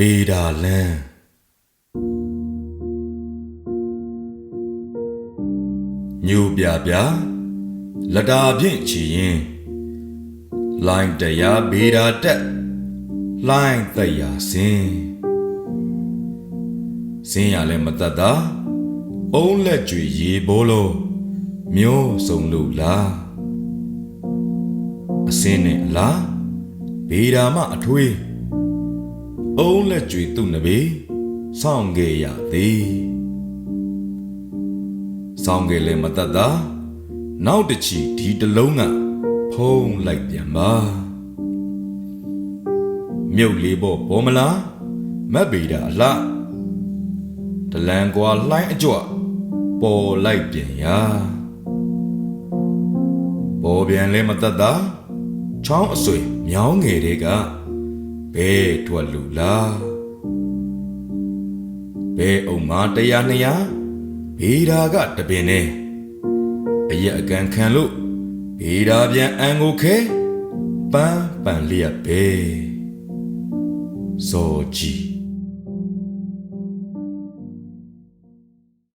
ပေဒါလန်ညူပြပြလတာဖြင့်ချီရင်လိုင်းတရားဘေဒါတက်လိုင်းသက်ရာစင်စင်ရလဲမတတ်တာအုံးလက်ကြွေရေဘိုးလို့မျိုးစုံလို့လားအစင်းနဲ့အလားဘေဒါမအထွေး အုံးလက်ကြွေသူ့နဘေးစောင့်ခဲ့ရသည်စောင့်ခဲ့လဲမတတ်တာနောက်တစ်ချီဒီတစ်လုံးကဖုံးလိုက်ပြန်ပါမြုပ်လေးပေါ်ပေါ်မလားမက်ဗီတာအလားတလန်ကွာလှိုင်းအကြွပေါ်လိုက်ပြန်ရာပေါ်ပြန်လဲမတတ်တာချောင်းအဆွေမြောင်းငယ်တွေက ဘဲထွက်လူလားဘဲအုံမာတရားနှစ်ရာဘေးဓာကတပင်နဲ့အရက်အကန်ခံလို့ဘေးဓာပြန်အန်ကိုခဲပန်းပန်လျက်ပဲဇော်ကြီး